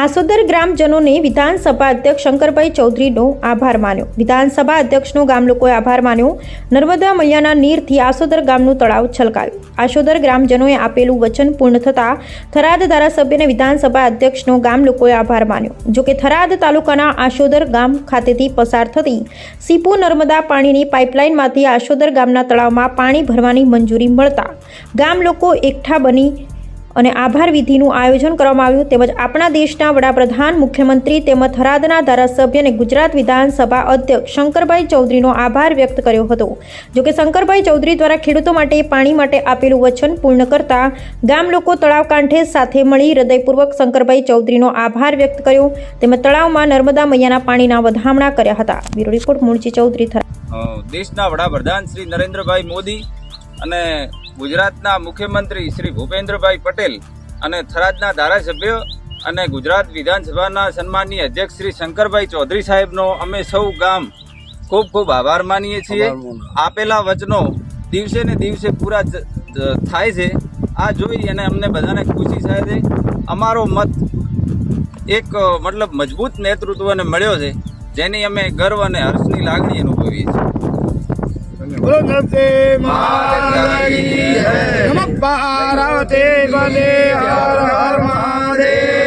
આસોદર ગ્રામજનોને વિધાનસભા અધ્યક્ષ શંકરભાઈ ચૌધરીનો આભાર માન્યો. વિધાનસભા અધ્યક્ષનો ગામ લોકોએ આભાર માન્યો. નર્મદા મૈયાના નીરથી આસોદર ગામનું તળાવ છલકાયું. આસોદર ગ્રામજનોએ આપેલું વચન પૂર્ણ થતાં થરાદ ધારાસભ્યને વિધાનસભા અધ્યક્ષનો ગામ લોકોએ આભાર માન્યો. જોકે થરાદ તાલુકાના આશોદર ગામ ખાતેથી પસાર થતી સીપુ નર્મદા પાણીની પાઇપલાઇનમાંથી આશોદર ગામના તળાવમાં પાણી ભરવાની મંજૂરી મળતા ગામ લોકો એકઠા બની અને આભાર વિધિનું આયોજન કરવામાં આવ્યું તેમજ આપણા દેશના વડાપ્રધાન, મુખ્યમંત્રી તેમજ થરાદના ધારાસભ્ય અને ગુજરાત વિધાનસભા અધ્યક્ષ શંકરભાઈ ચૌધરીનો આભાર વ્યક્ત કર્યો હતો. જોકે શંકરભાઈ ચૌધરી દ્વારા ખેડૂતો માટે પાણી માટે આપેલું વચન પૂર્ણ કરતા ગામ લોકો તળાવ કાંઠે સાથે મળી હૃદયપૂર્વક શંકરભાઈ ચૌધરીનો આભાર વ્યક્ત કર્યો તેમજ તળાવમાં નર્મદા મૈયાના પાણીના વધામણા કર્યા હતા. Bureau report Mulji Chaudhary Tharad. દેશના વડાપ્રધાન શ્રી નરેન્દ્રભાઈ મોદી અને ગુજરાતના મુખ્યમંત્રી શ્રી ભૂપેન્દ્રભાઈ પટેલ અને થરાદના ધારાસભ્ય અને ગુજરાત વિધાનસભાના સન્માનીય અધ્યક્ષ શ્રી શંકરભાઈ ચૌધરી સાહેબનો અમે સૌ ગામ ખૂબ ખૂબ આભાર માનીએ છીએ. આપેલા વચનો દિવસે ને દિવસે પૂરા થાય છે. આ જોઈ અને અમને બધાને ખુશી થાય છે અમારો મત એક મતલબ મજબૂત નેતૃત્વને મળ્યો છે જેની અમે ગર્વ અને હર્ષની લાગણી અનુભવીએ છીએ. પાર્વતી પતે હર હર મહાદેવ.